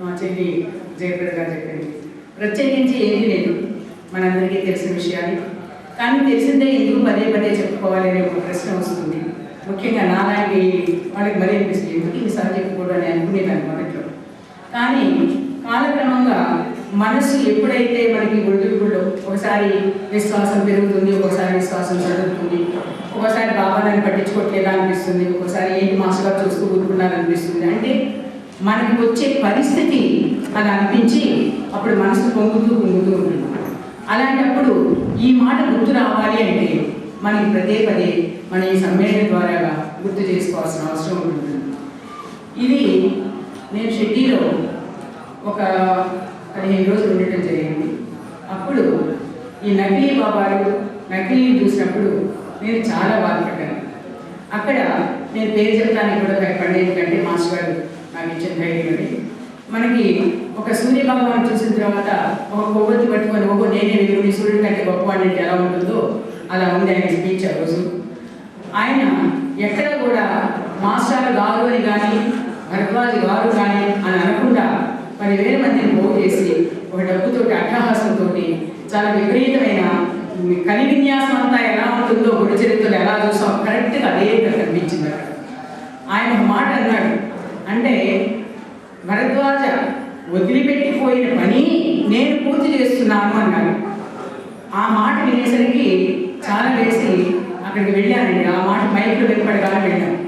మా చెల్లి జయప్రద గారు చెప్పింది ప్రత్యేకించి ఏమీ లేదు. మనందరికీ తెలిసిన విషయాలు. కానీ తెలిసిందే ఎందుకు పదే పదే చెప్పుకోవాలి అనే ఒక ప్రశ్న వస్తుంది. ముఖ్యంగా నాలాంటి వాళ్ళకి మరీ అనిపిస్తుంది. ఎందుకు ఈసారి చెప్పుకోవడం అని అనుకునేదాన్ని మొదట్లో. కానీ కాలక్రమంగా మనసు ఎప్పుడైతే మనకి ఒడిదుడుకుల్లో ఒకసారి విశ్వాసం పెరుగుతుంది ఒకసారి విశ్వాసం చదువుతుంది ఒకసారి బాబా నన్ను పట్టించుకోవట్లేదా అనిపిస్తుంది ఒకసారి ఏంటి మాస్టర్ చూస్తూ ఊరుకున్నారు అనిపిస్తుంది అంటే మనకి వచ్చే పరిస్థితి అది అనిపించి అప్పుడు మనసు పొంగుతూ పొంగుతూ ఉంటుంది. అలాంటప్పుడు ఈ మాట గుర్తు రావాలి అంటే మనకి పదే పదే మన ఈ సమ్మేళనం ద్వారా గుర్తు చేసుకోవాల్సిన అవసరం ఉంటుంది. ఇది నేను షెడ్డీలో ఒక పదిహేను రోజులు ఉండటం జరిగింది. అప్పుడు ఈ నకిలీ బాబాలు నకిలీని చూసినప్పుడు నేను చాలా బాధపడ్డాను. అక్కడ నేను పేరు చెప్తానికి కూడా భయపడే ఎందుకంటే మాస్టర్ గారు నాకు ఇచ్చిన ధైర్యం మనకి ఒక సూర్య భగవాన్ చూసిన తర్వాత ఒక కొవ్వొత్తి పట్టుకొని ఓహో నేనే వెలుగుని సూర్యుడి కంటే గొప్పవాడి ఎలా ఉంటుందో అలా ఉంది ఆయన స్పీచ్ ఆ రోజు. ఆయన ఎక్కడ కూడా మాస్టర్ గారు అని కానీ భరద్వాజ్ గారు కానీ అని అనకుండా పదివేల మందిని పోగు చేసి ఒక డబ్బుతోటి అట్టహాసంతో చాలా విపరీతమైన కలి విన్యాసం అంతా ఎలా ఉంటుందో గురు చరిత్రలు ఎలా చూసాం కరెక్ట్గా అదే కనిపించింది అక్కడ. ఆయన మాట అన్నాడు అంటే భరద్వాజ వదిలిపెట్టిపోయిన పని నేను పూర్తి చేస్తున్నాను అన్నాడు. ఆ మాట వినేసరికి చాలా వేసి అక్కడికి వెళ్ళానండి. ఆ మాట మైక్లో వినపడగానే వెళ్ళాను.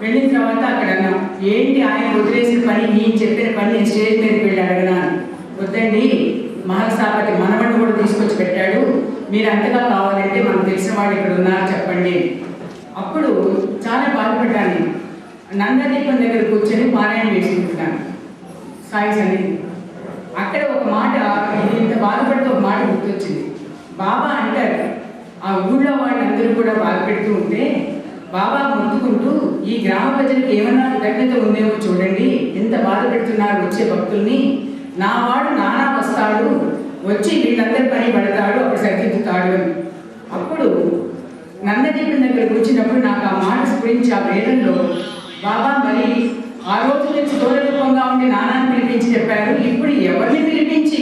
వెళ్ళిన తర్వాత అక్కడ అన్నాం ఏంటి ఆయన వదిలేసిన పని? నేను చెప్పిన పని నేను స్టేజ్ మీదకి వెళ్ళి అడగనాను. వద్దండి మహాసాపతి మనవడు కూడా తీసుకొచ్చి పెట్టాడు. మీరు అంతగా కావాలంటే మనకు తెలిసిన వాడు ఇక్కడ ఉన్నారు చెప్పండి. అప్పుడు చాలా బాధపడ్డాను. నేను. నందదీపం దగ్గర కూర్చొని పారాయణ చేసుకుంటున్నాను. సాయి సన్నిధి అక్కడ ఒక మాట ఇది ఇంత బాధపడితే ఒక మాట గుర్తొచ్చింది. బాబా అంటారు ఆ ఊళ్ళో వాళ్ళందరూ కూడా బాధపెడుతూ ఉంటే బాబా మొత్తుకుంటూ ఈ గ్రామ ప్రజలకు ఏమన్నా కృతజ్ఞత ఉందేమో చూడండి. ఎంత బాధ పెడుతున్నారు వచ్చే భక్తుల్ని. నా వాడు నానా వస్తాడు వచ్చి వీళ్ళందరి పని పడతాడు అప్పుడు సరిదిద్దుతాడు అని. అప్పుడు నందదీపం దగ్గరకు వచ్చినప్పుడు నాకు ఆ మాట స్ఫురించి ఆ వేదంలో బాబా మరి ఆ రోజు నుంచి దూరరూపంగా ఉండి నానాన్ని పిలిపించి చెప్పారు. ఇప్పుడు ఎవరిని పిలిపించి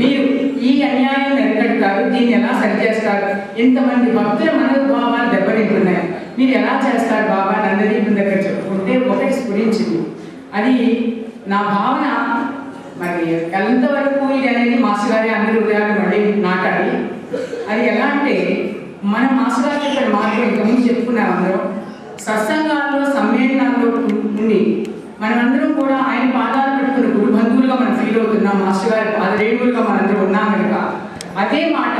మీరు ఈ అన్యాయం నిలబెడతారు దీన్ని ఎలా సరిచేస్తారు? ఇంతమంది భక్తుల మనోభావాలు దెబ్బతింటున్నాయి. మీరు ఎలా చేస్తారు బాబా? నందదీపం దగ్గర చెప్పుకుంటే ఒకటి స్ఫురించింది. అది నా భావన. మరి ఎంతవరకు ఇది అనేది మాస్టర్ గారి అందరి హృదయాలు మళ్ళీ నాటాలి. అది ఎలా అంటే మన మాస్టర్ గారు చెప్పిన మార్గం ఇంతకుముందు చెప్పుకున్నాం. సత్సంగాల్లో సమ్మేళనాల్లో ఉండి మనమందరం కూడా ఆయన పాదాలు పెట్టుకున్న గురు బంధువులుగా మనం ఫీల్ అవుతున్నాం. మాస్టర్ గారి పాదరేణులుగా మనందరం ఉన్నాం కనుక అదే మాట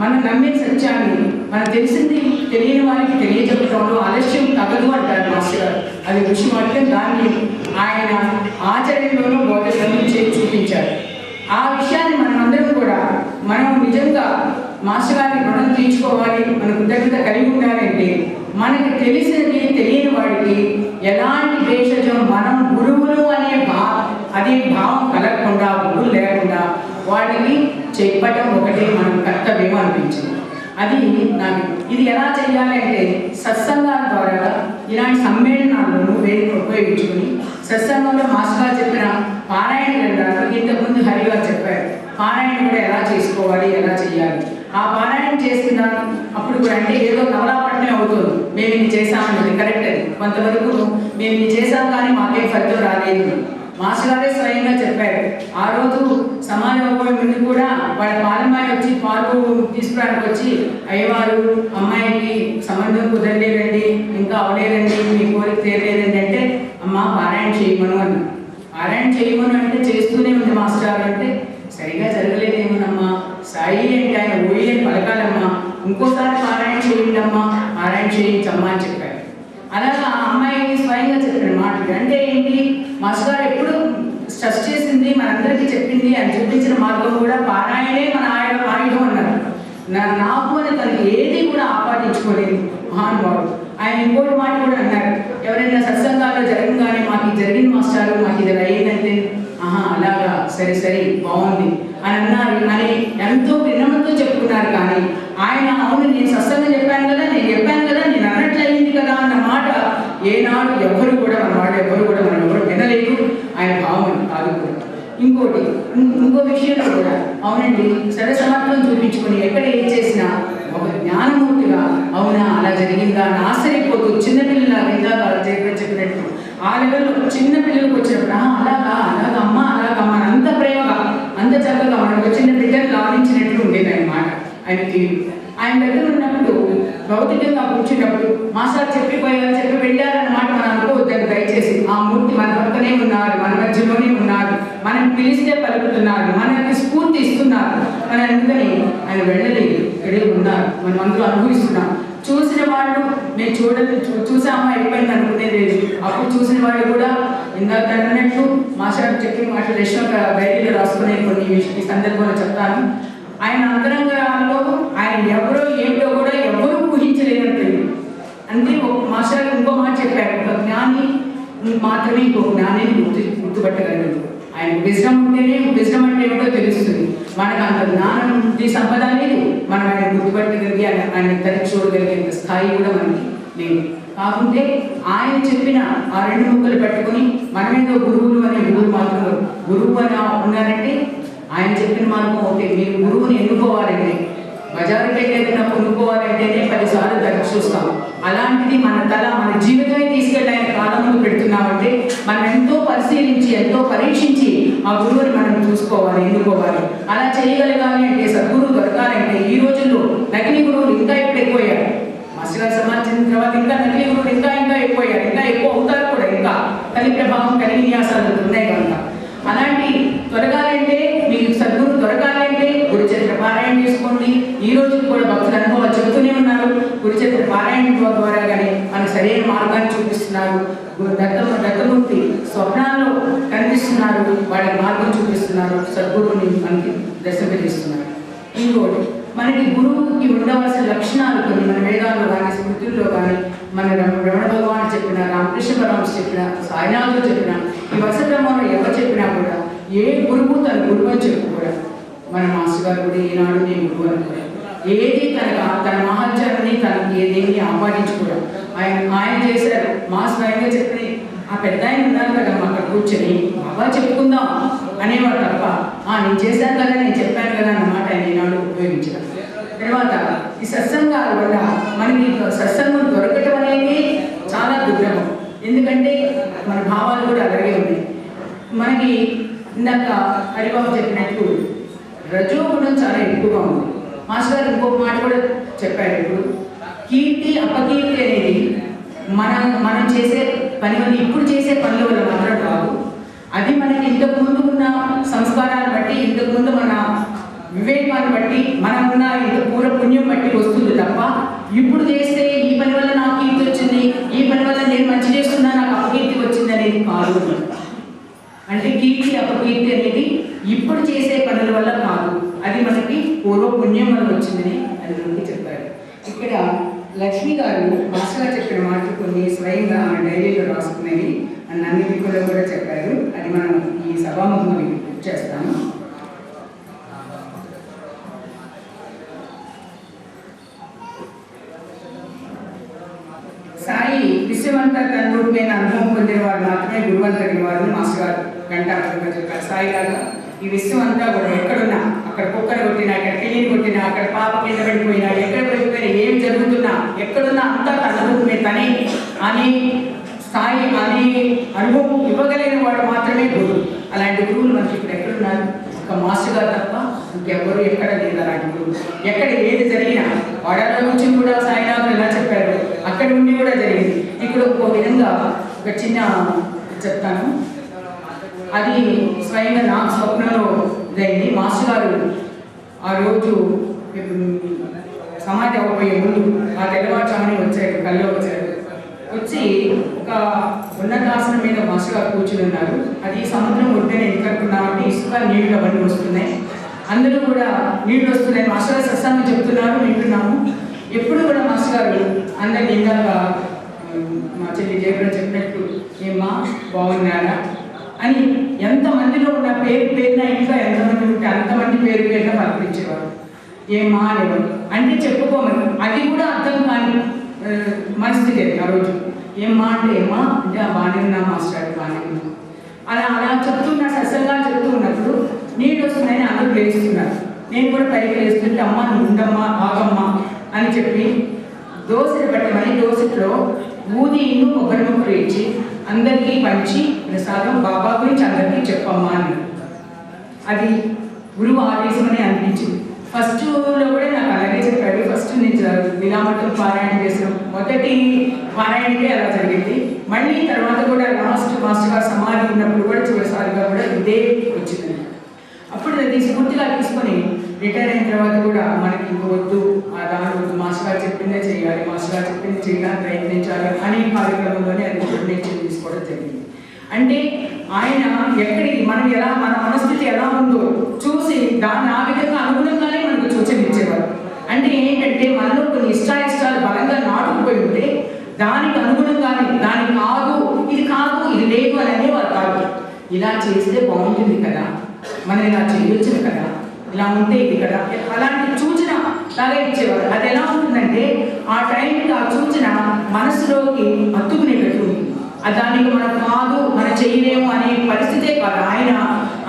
మనం నమ్మే సత్యాన్ని మనం తెలిసింది తెలియని వారికి తెలియజెప్పడంలో ఆలస్యం తగదు అంటారు మాస్టర్ గారు. అది ఋషి మాత్రం దాన్ని ఆయన ఆచరణలోనూ బోధ చేసి చూపించారు. ఆ విషయాన్ని మనమందరం కూడా మనం నిజంగా మాస్టర్ గారిని రుణం తీర్చుకోవాలి మన కృతజ్ఞత కలిగి ఉండాలంటే మనకి తెలిసినది తెలియని వాడికి ఎలాంటి దేశజం మనం గురువులు అనే భా అదే భావం కలగకుండా గురువు లేకుండా వాటిని చెప్పటం ఒకటే మనం కర్తవ్యం అనిపించింది. అది నాకు ఇది ఎలా చేయాలి అంటే సత్సంగాల ద్వారా ఇలాంటి సమ్మేళనాలను వేదిక ఉపయోగించుకుని సత్సంగంలో మాస్టర్ గారు చెప్పిన పారాయణ గ్రంథాలు ఇంతకుముందు హరి చెప్పారు. పారాయణ కూడా ఎలా చేసుకోవాలి ఎలా చేయాలి? ఆ పారాయణం చేస్తున్నాను అప్పుడు కూడా అంటే ఏదో నవలాపట్నం అవుతుంది. మేము ఇది చేసామన్నది కరెక్ట్ అది. కొంతవరకు మేము ఇది చేసాం కానీ మాకే ఫలితం రాలేదు. మాస్టర్ గారే స్వయంగా చెప్పారు. ఆ రోజు సమాజం ముందు కూడా వాళ్ళ పాలమ్మాయి వచ్చి పాలు తీసుకురావడానికి వచ్చి అయ్యవారు అమ్మాయికి సంబంధం కుదరలేదండి. ఇంకా అవలేదండి. మీ కోరిక తీరలేదండి. అంటే అమ్మ పారాయణ చేయమను అన్న పారాయణ చేయమను అంటే చేస్తూనే ఉంది మాస్టర్ గారు. అంటే సరిగా జరగలేదేమోనమ్మా. సాయి ఏంటి ఆయన ఊయి పలకాలమ్మా. ఇంకోసారి పారాయణ చేయండమ్మా పారాయణ చేయించమ్మా అని చెప్పారు అలాగా ఆ అమ్మాయి స్వయంగా చెప్పిన మాటలు అంటే ఏంటి? మాస్టర్ గారు ఎప్పుడు స్ట్రెస్ చేసింది? మనందరికీ చెప్పింది? అని చూపించిన మార్గం కూడా పారాయణే మన ఆయన ఆయుధం అన్నారు. నా నాకు అని తనకి ఏది కూడా ఆపాదించుకోలేదు మహానుభావుడు. ఆయన ఇంకోటి మాట కూడా అన్నారు. ఎవరైనా సత్సంగాల్లో జరగంగానే మాకు జరిగిన జరిగింది మాస్టారు. మాకు ఇది అయ్యిందంటే ఆహా అలాగా సరే సరే బాగుంది. అని అన్నారు. అని ఎంతో వినమంతో చెప్పుకున్నారు కానీ ఆయన అవును నేను సత్సంగం చెప్పాను కదా నేను చెప్పాను కదా నేను అన్నట్లయింది కదా అన్న మాట ఏనాడు ఎవరు కూడా మన మాట ఎవరు కూడా మనం ఎవరు వినలేదు. ఆయన భావం కాదు కూడా ఇంకోటి ఇంకో విషయంలో కూడా అవునండి సరే సమర్థం చూపించుకొని ఎక్కడ ఏం చేసినా ఒక జ్ఞానమూర్తిగా అవునా అలా జరిగిందా? అని ఆశ్చర్యపోతూ చిన్నపిల్లల ఇందాక చెప్పినట్టు ఆ లెవెల్లో చిన్న పిల్లలకు వచ్చినప్పుడు "ఆ, అలాగా అలాగా అమ్మ అలాగా అమ్మ అని అంత ప్రేమగా అంత చక్కగా మనం ఒక చిన్న బిడ్డను లాభించినట్లు ఉండేది అనమాట ఆయన ఆయన దగ్గర ఉన్నప్పుడు భౌతికంగా కూర్చున్నప్పుడు మాస్టర్ చెప్పిపోయారు చెప్పి వెళ్ళారన్నమాట మనం అనుకోవద్దని దయచేసి. ఆ మూర్తి మన పక్కనే ఉన్నారు మన మధ్యలోనే ఉన్నారు మనం పిలిస్తే పలుకుతున్నారు మనకి స్ఫూర్తి ఇస్తున్నారు. అని అందుకని ఆయన వెళ్ళలేదు ఇక్కడే ఉన్నారు. మనం అందరూ అనుభవిస్తున్నాం. చూసిన వాళ్ళు మేము చూడలేదు చూ- చూసామా అయిపోయింది అనుకునేది లేదు. అప్పుడు చూసిన వాళ్ళు కూడా ఇందాక అన్నట్టు మాస్టర్ చెప్పిన మాటలు రేషన్ డైరీలో రాసుకునే కొన్ని విష- ఈ సందర్భంలో చెప్తాను. ఆయన అంతరంగంలో ఆయన ఎవరో ఏంటో కూడా ఎవరూ ఊహించలేనట్టు. అంటే మాస్టర్ ఇంకో మాట చెప్పారు ఒక జ్ఞాని మాత్రమే ఇంకో జ్ఞానిని గుర్తు గుర్తుపట్టగలడు. ఆయన విజయం ఉంటేనే విజయం అంటే ఏమిటో తెలుస్తుంది. మనకు అంత జ్ఞానం ఈ సంపద అనేది మనం ఆయన గుర్తుపట్టగలిగి ఆయన ఆయన తరి చూడగలిగేంత స్థాయి కూడా మనకి లేదు. కాకుంటే ఆయన చెప్పిన ఆ రెండు ముక్కలు పెట్టుకొని మనమేదో గురువులు అనే గురువు మాత్రం గురువు అని ఉన్నారంటే ఆయన చెప్పిన మార్గం ఓకే మీరు గురువుని ఎన్నుకోవాలంటే బజారుకి వెళ్ళి ఏదైనా కొనుక్కోవాలంటేనే పదిసార్లు ధర చూస్తాం అలాంటిది మన తల మన జీవితమే తీసుకెళ్ళి ఆయన పెడుతున్నామంటే మనం ఎంతో పరిశీలించి ఎంతో పరీక్షించి ఆ గురువుని మనం చూసుకోవాలి ఎన్నుకోవాలి. అలా చేయగలగాలి అంటే సద్గురువు దొరకాలంటే ఈ రోజుల్లో నకిలీ గురువులు ఇంకా ఇప్పుడు ఎక్కువయ్యారు. మాస్టర్ గారు సమాచారం తర్వాత ఇంకా నకిలీ గురువులు ఇంకా ఇంకా ఎక్కువయ్యారు ఇంకా ఎక్కువ అవుతారు కూడా ఇంకా కలి ప్రభావం కలిగి న్యాసాలు ఉన్నాయి కనుక. అలాంటి దొరకాలంటే మీకు సద్గురు దొరకాలంటే గురుచరిత్ర పారాయణ చేసుకోండి ఈ రోజు కూడా భక్తుల అనుభవాలు చెబుతూనే ఉన్నారు గురుచరిత్ర పారాయణ ద్వారా కానీ మనకు సరైన మార్గాన్ని చూపిస్తున్నారు గురు స్వప్నాల్లో కనిపిస్తున్నారు. వాళ్ళ మార్గం చూపిస్తున్నారు. సద్గురువుని మనకి దర్శనమిస్తున్నారు. ఇంకోటి మనకి గురువుకి ఉండవలసిన లక్షణాలు కొన్ని మన వేదాల్లో కానీ స్మృతుల్లో కానీ మన రమణ భగవాన్ చెప్పిన రామకృష్ణ పరమస్ చెప్పిన సాయినాథుడు చెప్పిన ఈ వరుస క్రమంలో ఎవరు చెప్పినా కూడా ఏ గురువు తన గురువు అని చెప్పుకోవడం మన మాస్టర్ గారు కూడా ఈనాడు నేను గురువు అనుకోవడం ఏది తన తన మహాచారాన్ని తనకి ఏదేమి ఆపాదించుకోవడం ఆయన ఆయన చేశారు. మా స్వయంగా చెప్పి ఆ పెద్ద ఆయన ఉన్నారు కదా మా అక్కడ కూర్చొని బాబా చెప్పుకుందాం అనేవాడు తప్ప ఆ నేను చేశాను కదా నేను చెప్పాను కదా అన్నమాట ఆయన ఈనాడు ఉపయోగించడం. తర్వాత ఈ సత్సంగాల వల్ల మనకి సత్సంగం దొరకటం అనేది చాలా దుర్లభం ఎందుకంటే మన భావాలు కూడా అలాగే ఉన్నాయి. మనకి ఇందాక హరిబాబు చెప్పినట్టు రజోగుణం చాలా ఎక్కువగా ఉంది. మాస్టర్ గారు ఇంకొక మాట కూడా చెప్పాడు ఇప్పుడు. కీర్తి అపకీర్తి అనేది మనం మనం చేసే పని వల్ల ఇప్పుడు చేసే పనుల వల్ల మాత్రం రాదు అది మనకి ఇంతకు ముందు ఉన్న సంస్కారాన్ని బట్టి ఇంతకు ముందు మన వివేకాన్ని బట్టి మనకున్న ఉన్న ఇంత పూర్వ పుణ్యం బట్టి వస్తుంది తప్ప ఇప్పుడు చేస్తే ఈ పని వల్ల నాకు కీర్తి వచ్చింది ఈ పని వల్ల నేను మంచి చేస్తున్నా నాకు అపకీర్తి వచ్చింది అనేది కాదు అంటే కీర్తి అపకీర్తి అనేది ఇప్పుడు చేసే పనుల వల్ల కాదు అది మనకి పూర్వ పుణ్యం వచ్చిందని అది మనకి చెప్పారు ఇక్కడ లక్ష్మి గారు భాషగా చెప్పిన మాటలు కొన్ని స్వయంగా ఆమె డైరీలో రాసుకునేవి అని కూడా చెప్పారు. అది మనం ఈ సభాముఖంగా మీకు చేస్తాము. సాయి విశ్వమంతా తన రూపమైన అనుభవం పొందిన వారు మాత్రమే గురువంతగిన వారు మాస్టర్ గారు గంటాపరంగా చెప్పారు. సాయి లాగా ఈ విశ్వం అంతా కూడా ఎక్కడున్నా అక్కడ కుక్కను కొట్టినా అక్కడ పిల్లిని కొట్టినా అక్కడ పాప కింద పడిపోయినా ఎక్కడ పడిపోయినా ఏం జరుగుతున్నా ఎక్కడున్నా అంతా తన రూపమే తనే. అని స్థాయి అని అనుభవం ఇవ్వగలిగిన వాడు మాత్రమే గురువు. అలాంటి గురువులు మనకి ఇప్పుడు ఎక్కడున్నారు? ఒక మాస్టర్ తప్ప ఇంకెవ్వరు ఎక్కడ లేదు అలాంటి గురువు ఎక్కడ ఏది జరిగినా వాడలో నుంచి కూడా సాయినాథ్ ఎలా చెప్పారు అక్కడ ఉండి కూడా జరిగింది. ఇక్కడ ఒక విధంగా ఒక చిన్న చెప్తాను. అది స్వయంగా నా స్వప్నంలో జరిగింది మాస్టర్ గారు ఆ రోజు సమాధి అవ్వబోయే ముందు ఆ తెల్లవారుచామని వచ్చారు కల్లో వచ్చారు. వచ్చి ఒక ఉన్నతాసనం మీద మాస్టర్ గారు కూర్చుని ఉన్నారు. అది సముద్రం ఒడ్డున ఎందుకనుకున్నామంటే ఇసుక నీళ్ళు అవన్నీ వస్తున్నాయి. అందరూ కూడా నీళ్ళు వస్తున్నాయి. మాస్టర్ గారు సత్సంగం చెప్తున్నారు వింటున్నాము. ఎప్పుడు కూడా మాస్టర్ గారు అందరినీ ఇందాక మా చెల్లి జయప్రద చెప్పారు బాగున్నారా? అని ఎంతమందిలో ఉన్న పేరు పేరున ఇంకా ఎంతమంది ఉంటే అంతమంది పేరు పేరున పంపించేవారు ఏమా మానేవారు అంటే చెప్పుకోమని. అది కూడా అర్థం కాని మనసు ఆ రోజు. ఏమ్మా అంటే ఏమా అంటే ఆ బాగానే ఉన్నా మాస్టర్ బాగానే ఉన్నా. అలా అలా చెప్తున్నా సరసంగా చెప్తూ ఉన్నప్పుడు నీళ్ళు వస్తున్నాయని అందరూ లేస్తున్నారు నేను కూడా పైకి లేస్తుంటే అమ్మ ఉండమ్మా ఆగమ్మా అని చెప్పి దోశలు పెట్టమని దోశలో ఊది ఇన్ను కొబ్బరి ముక్కలు ఇచ్చి అందరికీ పంచి ప్రసాదం. బాబా గురించి అందరికీ చెప్పమ్మా అని. అది గురువు ఆదేశమని అనిపించింది. ఫస్ట్లో కూడా నాకు అలాగే చెప్పాడు. ఫస్ట్ నేను విలామటం పారాయణ చేసాం మొదటి పారాయణకే అలా జరిగింది. మళ్ళీ తర్వాత కూడా లాస్ట్ మాస్టర్ గారు సమాధి ఉన్నప్పుడు కూడా చివరిసారిగా కూడా ఇదే వచ్చింది. అప్పుడు అది స్ఫూర్తిగా తీసుకొని రిటైర్ అయిన తర్వాత కూడా మనకి ఇంకొద్దు ఆ దాని వద్దు మాస్టర్ గారు చెప్పిందే చేయాలి. మాస్టర్ గారు చెప్పింది చేయడానికి ప్రయత్నించాలి అనే కార్యక్రమంలోనే అది నిర్ణయం తీసుకోవడం జరిగింది. అంటే ఆయన ఎక్కడికి మనం ఎలా మన మనస్థితి ఎలా ఉందో చూసి దాన్ని ఆ విధంగా అనుగుణంగానే మనకు సూచన ఇచ్చేవారు. అంటే ఏంటంటే మనలో కొన్ని ఇష్టాయిష్టాలు బలంగా నాటుకుపోయి ఉంటే దానికి అనుగుణంగానే దానికి కాదు ఇది కాదు ఇది లేదు అని అనేవారు కాదు. ఇలా చేస్తే బాగుంటుంది కదా. మనం ఇలా చేయొచ్చు కదా. ఇలా ఉంటే ఇక్కడ. కదా అలాంటి సూచన లాగా ఇచ్చేవారు. అది ఎలా ఉంటుందంటే ఆ టైంకి ఆ సూచన మనసులోకి అత్తుకునేటట్టు అది దానికి మనం కాదు మనం చేయలేము అనే పరిస్థితే కాదు. ఆయన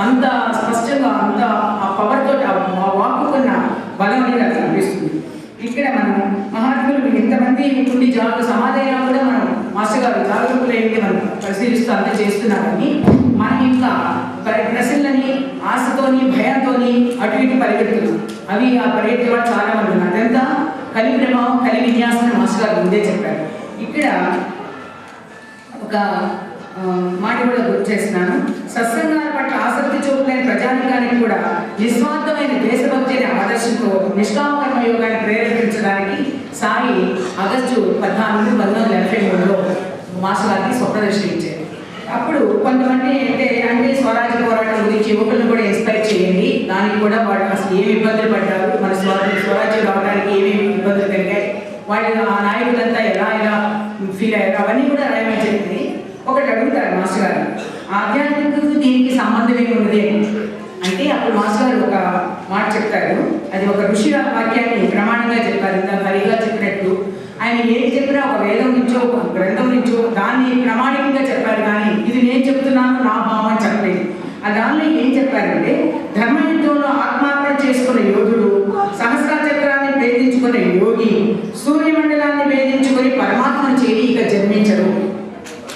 అంత స్పష్టంగా అంత ఆ పవర్ తోటి ఆ వాక్కుకున్న బలం అనేది అక్కడ అనిపిస్తుంది ఇక్కడ మనం మహాత్ములు ఇంతమంది ఉండి జాగ్రత్త సమాధానం కూడా మనం మాస్టర్ గారు జాగ్రత్తలు ఏంటి మనం పరిశీలిస్తూ అంత చేస్తున్నారని మనం ఇంకా ప్రశ్నలని ఆశతోని భయంతోని అటు ఇటు పరిగెడుతున్నాం. అవి ఆ పరిగెత్తే వాళ్ళు చాలా మంది ఉన్నారు అదంతా కలి ప్రభావం కలి విన్యాసం మాస్టర్ గారు ముందే చెప్పారు. ఇక్కడ ఒక మాట కూడా గుర్తు చేస్తున్నాను. సత్సంగాల పట్ల ఆసక్తి చూపులేని ప్రజానికానికి కూడా నిస్వార్థమైన దేశభక్తి అనే ఆదర్శంతో నిష్కామకర్మ యోగాన్ని ప్రేరేపించడానికి సాయి ఆగస్టు పద్నాలుగు పంతొమ్మిది వందల ఎనభై మూడులో మాస్టర్ గారికి స్వప్నదర్శనం ఇచ్చారు అప్పుడు కొంతమంది అంటే అంటే స్వరాజ్య పోరాటం గురించి యువకులను కూడా ఇన్స్పైర్ చేయండి. దానికి కూడా వాళ్ళు అసలు ఏమి ఇబ్బందులు పడ్డారు? మన స్వరాజ్య స్వరాజ్యం రావడానికి ఏమేమి ఇబ్బందులు పెరిగాయి? వాళ్ళు ఆ నాయకులంతా ఎలా ఎలా ఫీల్ అయ్యారు? అవన్నీ కూడా రాయమని చెప్పింది ఒకటి అడుగుతారు మాస్టర్ గారు. ఆధ్యాత్మిక దీనికి సంబంధం ఏమి ఉన్నది? అంటే అప్పుడు మాస్టర్ గారు ఒక మాట చెప్తారు. అది ఒక ఋషి వాక్యాన్ని ప్రమాణంగా చెప్పారు ఇంత హరిగా చెప్పినట్టు ఆయన ఏది చెప్పినా ఒక వేదం నుంచో ఒక గ్రంథం నుంచో దాన్ని ప్రామాణికంగా చెప్పారు కానీ ఇది నేను చెప్తున్నాను నా భావం అని చెప్పలేదు. ఆ దానిలో ఏం చెప్పారంటే ధర్మయుద్ధంలో ఆత్మహత్య చేసుకున్న యోధుడు సహస్ర చక్రాన్ని భేదించుకున్న యోగి సూర్యమండలాన్ని భేదించుకొని పరమాత్మను చేరి ఇక జన్మించరు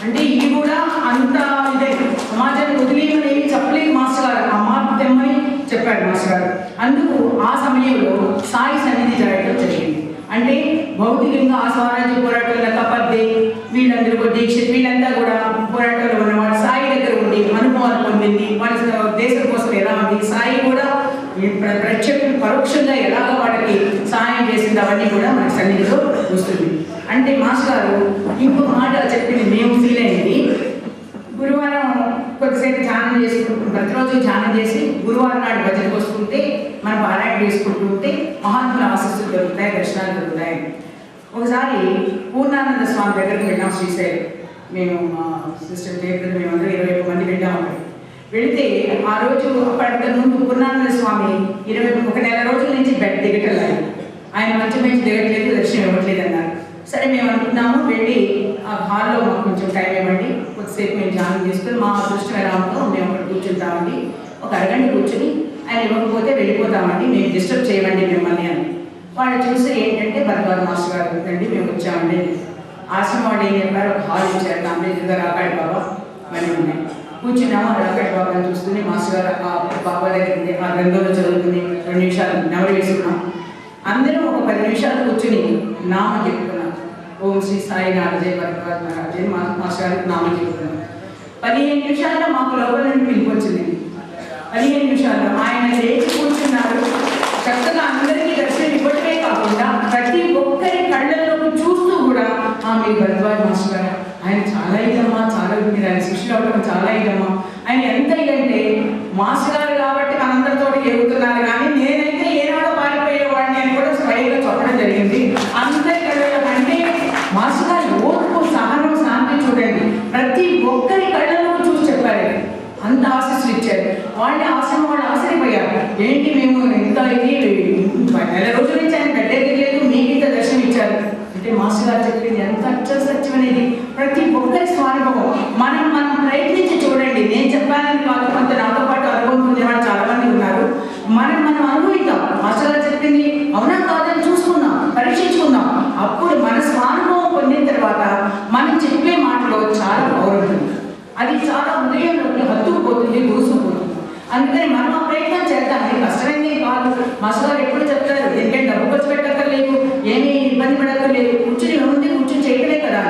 అంటే ఇది కూడా అంత ఇదే. సమాజాన్ని వదిలేయమని ఏమి చెప్పలేదు మాస్టర్ గారు. ఆ మాట తెమ్మని చెప్పాడు మాస్టర్ గారు. అందుకు ఆ సమయంలో సాయి సన్నిధి జరగడం జరిగింది. అంటే భౌతికంగా ఆ స్వరాజ్య పోరాటంలో కపర్దే వీళ్ళందరూ కూడా దీక్షిత్ వీళ్ళంతా కూడా పోరాటంలో ఉన్నవాడు సాయి దగ్గర ఉండి అనుభవాలు పొందింది. వాళ్ళ దేశం కోసం ఎలా ఉంది? సాయి కూడా ప్రత్యక్ష పరోక్షంగా ఎలాగ వాళ్ళకి సహాయం చేసింది అవన్నీ కూడా మన సన్నిధిలో వస్తుంది. అంటే మాస్టర్ గారు ఇంకో మాట చెప్పింది మేము ఫీల్ అయింది గురువారం కొద్దిసేపు ధ్యానం చేసుకుంటాం ప్రతిరోజు ధ్యానం చేసి గురువారం నాడు భజనకు వస్తుంటే మనం పారాయణ చేసుకుంటూ ఉంటే మహాత్ముల ఆశస్సులు దొరుకుతాయి దర్శనాలు దొరుకుతాయి ఒకసారి పూర్ణానంద స్వామి దగ్గరికి వెళ్ళాం శ్రీశైలం మేము మా సిస్టర్ మేము మేమందరూ ఇరవై ఒక్క మంది వెళ్ళాం అక్కడ. వెళితే ఆ రోజు అప్పటి ముందు పూర్ణానంద స్వామి ఇరవై ఒక నెల రోజుల నుంచి బెడ్ దిగటలేదు ఆయన మంచి మంచి దిగట్లేదు దర్శనం ఇవ్వట్లేదు అన్నారు. సరే మేము అనుకున్నాము వెళ్ళి ఆ హాల్లో మాకు కొంచెం టైం ఇవ్వండి. కొద్దిసేపు మేము ధ్యానం చేసుకుని మా అదృష్టం ఎలా ఉందో మేము అక్కడ కూర్చుంటామండి. ఒక అరగంట కూర్చుని ఆయన ఇవ్వకపోతే వెళ్ళిపోతామండి మేము డిస్టర్బ్ చేయమండి మిమ్మల్ని అని. వాళ్ళు చూసి ఏంటంటే భరద్వాజ్ మాస్టర్ గారు ఉందండి మేము వచ్చామండి. ఆశ్రమం వాళ్ళు ఏం చెప్పారు ఒక హాల్ ఇచ్చారు దాని ఎదురుగా రాకాడి బాబా ఇవన్నీ ఉన్నాయి. కూర్చున్నాము ఆ బాబాని చూస్తూనే మాస్టర్ గారు ఆ బాబా దగ్గర ఉంది ఆ గ్రంథంలో చదువుకుని రెండు నిమిషాలు నెవరు వేసుకున్నాం. అందరూ ఒక పది నిమిషాలు కూర్చుని నామం చెప్పుకున్నాం ఓం శ్రీ సాయి నారజయ్ భరద్వాజ్ మహారాజ్ మా మాస్టర్ గారికి నామం చెప్పుకున్నాం పదిహేను నిమిషాల్లో మాకు లోపల నుండి పిలుపు వచ్చింది. పదిహేను నిమిషాల్లో ఆయన లేచి కూర్చున్నారు. చక్కగా అందరికీ దర్శనం ఇవ్వటమే కాకుండా ప్రతి ఒక్కరి కళ్ళల్లోకి చూస్తూ కూడా ఆ మీ భరద్వాజ్ మాస్టర్ గారు. ఆయన చాలా ఇదమ్మా చాలా మీరు ఆయన శిష్యులు అవ్వడం చాలా ఇదమ్మా. ఆయన ఎంత ఇదంటే మాస్టర్ గారు కాబట్టి మనందరితో ఎగుతున్నారు కానీ నేనైతే ఏనాడో పారిపోయేవాడిని అని కూడా స్వయంగా చెప్పడం జరిగింది అందరి కళ్ళలో అంటే మాస్టర్ గారి ఓర్పు సహనం శాంతి చూడండి ప్రతి ఒక్కరి కళ్ళలో చూసి చెప్పారు అంత ఆశీస్సులు ఇచ్చారు వాళ్ళని ఆశ్రమం వాళ్ళు ఆశ్చర్యపోయారు ఏంటి మేము ఇంత ఇది? నెల రోజుల నుంచి ఆయన పెట్టేది లేదు మీకు ఇంత దర్శనం ఇచ్చారు. అంటే మాస్టర్ గారు చెప్పింది ఎంత అత్యసత్యం అనేది. ప్రతి ఒక్కరి స్వానుభవం మనం మనం ప్రయత్నించి చూడండి. నేను చెప్పాలని కాదు కొంత నాతో పాటు అనుభవం పొందిన వాళ్ళు చాలా మంది ఉన్నారు. మనం మనం అనుభవిద్దాం. మాస్టర్ గారు చెప్పింది అవునా కాదని చూసుకుందాం పరీక్షించుకుందాం. అప్పుడు మన స్వానుభవం పొందిన తర్వాత మనం చెప్పే మాటలో చాలా గౌరవం అది చాలా హృదయంలోకి హత్తుకుపోతుంది దూసుకుపోతుంది. అందుకని మనం చేద్దాం అది కష్టమైంది. కాదు మాస్టర్ గారు ఎప్పుడు చెప్తారు ఎందుకంటే డబ్బు ఖర్చు పెట్టక్కర్లేదు ఏమీ ఇబ్బంది పడక్కర్లేదు కూర్చుని ఉంది కూర్చుని చేయటమే కదా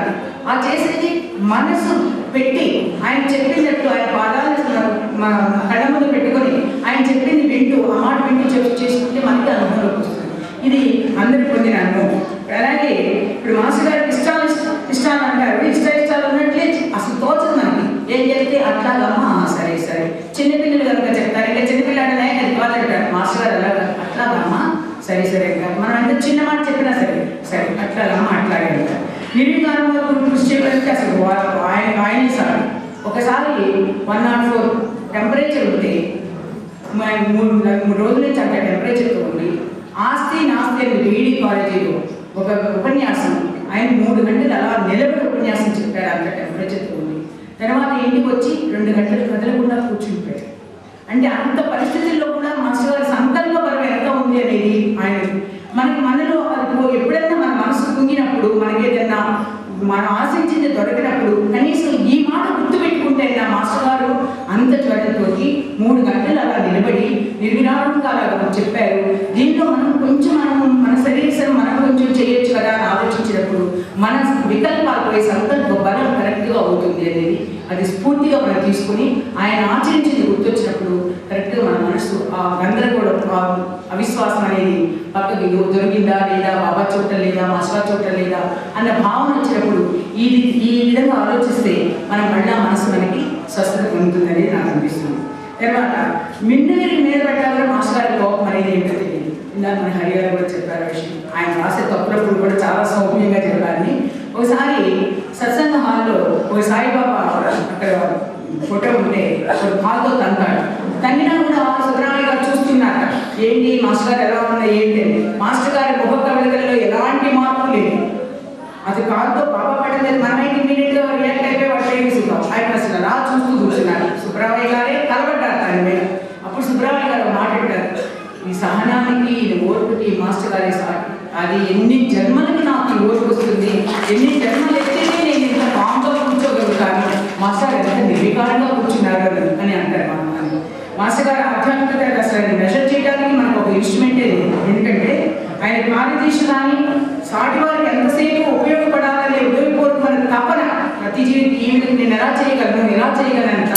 ఆ చేసేది మనసు పెట్టి ఆయన చెప్పినట్టు ఆయన పాదాలు కళ్ళ ముందు పెట్టుకొని ఆయన చెప్పింది వింటూ ఆ మాట వింటూ చెప్పి చేసుకుంటే మనకి అనుభవంలోకి వస్తుంది. ఇది అందరికి పొందిన అనుభవం. అలాగే ఇప్పుడు మాస్టర్ గారికి ఇష్టాలు ఇష్టాలు అంటారు ఇష్ట ఇష్టాలు ఉన్నట్లే అసలు తోచదు మనకి ఏం చెప్తే అట్లాగమ్మా ఆ, సరే సరే చిన్నపిల్లలు కనుక చెప్తారు ఇంకా చిన్నపిల్లాడనే అది కాదంటారు మాస్టర్ గారు అలాగా అట్లాగమ్మా సరే సరే అంటారు. మనం ఎంత చిన్న మాట చెప్పినా సరే సరే అట్లా అట్లాగే అంటారు కృషి చేయడానికి అసలు ఆయన ఆయన సార్. ఒకసారి వన్ నాట్ ఫోర్ టెంపరేచర్ ఉంటే మూడు మూడు రోజుల నుంచి అక్కడ టెంపరేచర్తో ఉంది ఆస్తి నాస్తి అని బీడీ కాలేజీలో ఒక ఉపన్యాసం ఆయన మూడు గంటలు అలా నిలబడి ఉపన్యాసం చెప్పారు అంత టెంపరేచర్తో ఉంది తర్వాత ఇంటికి వచ్చి రెండు గంటలు కదలకుండా కూర్చుంటాడు అంటే అంత పరిస్థితుల్లో కూడా మాస్టర్ గారి సంకల్ప బలం ఎంత ఉంది అనేది ఆయన మనకి మనలో అది ఎప్పుడైనా మన మనసు కుంగినప్పుడు మనకి ఏదైనా మనం ఆశించింది దొరికినప్పుడు కనీసం ఈ మాట గుర్తుపెట్టుకుంటే నా మాస్టర్ గారు అంత జ్వరంతో మూడు గంటలు అలా నిలబడి నిర్విరామంగా అలా చెప్పారు. దీంట్లో మనం కొంచెం మనం మన శరీరం మనం కొంచెం చేయొచ్చు కదా అని ఆలోచించినప్పుడు మన వికల్పాలు పోయి సంకల్ప బలం కరెక్ట్గా అవుతుంది అనేది అది స్ఫూర్తిగా మనం తీసుకుని ఆయన ఆచరించింది గుర్తొచ్చినప్పుడు కరెక్ట్గా మన మనసు ఆ గందరగోళం అవిశ్వాసం అనేది పక్కకి దొరికిందా లేదా బాబా చోట లేదా మాస్టర్ చోట లేదా అన్న భావన వచ్చినప్పుడు ఈ ఈ విధంగా ఆలోచిస్తే మనం మళ్ళా మనసు మనకి స్వస్థత పొందుతుందని నాకు అనిపిస్తుంది. తర్వాత మిన్నగిరి మీద పెట్టాలని మాస్టర్ గారి కోపం అనేది ఏంటో తెలియదు. ఇందాక మన హరిగారు కూడా చెప్పారు విషయం. ఆయన రాసే తప్పులప్పుడు కూడా చాలా సౌమ్యంగా చెప్పారని. ఒకసారి సత్సంగ హాల్లో ఒక సాయిబాబా అక్కడ ఫోటో ఉంటే ఒక హాల్తో తంతాడు. తగ్గినా కూడా సుబ్రహ్మణ్య గారు చూస్తున్నారు. ఏంటి మాస్టర్ గారు ఎలా ఉన్నాయి ఏంటి అని. మాస్టర్ గారి ముఖ కవలికల్లో ఎలాంటి మార్పు లేదు. అది కాదు బాబా పడలేదు మనమైతే అయిపోయి ఆయన అసలు అలా చూస్తూ కూర్చున్నారు సుబ్రహ్మణ్య గారే కలబడ్డారు దాని మీద. అప్పుడు సుబ్రహ్మణ్య గారు మాట్లాడారు ఈ సహనానికి ఈ ఓర్పుకి మాస్టర్ గారి అది ఎన్ని జన్మలకి నాకు ఈ ఓర్పు వస్తుంది. ఎన్ని జన్మలు ఎత్తితే నేను ఇంత కామ్గా కూర్చోగలుగుతాను. మాస్టర్ ఎంత నిర్వికారంగా కూర్చున్నారు అని అని అంటారు మా మాస్టర్ గారు ఆధ్యాత్మికత అసలు మెజర్ చేయడానికి మనకు ఒక ఇన్స్ట్రుమెంటే లేదు. ఎందుకంటే ఆయన మార్గదర్శనాన్ని సాటి వారికి ఎంతసేపు ఉపయోగపడాలనే ఉపయోగపూర్వకమైన తపన ప్రతి జీవితం ఏమిటి? నేను ఎలా చేయగలను? ఎలా చేయగలను?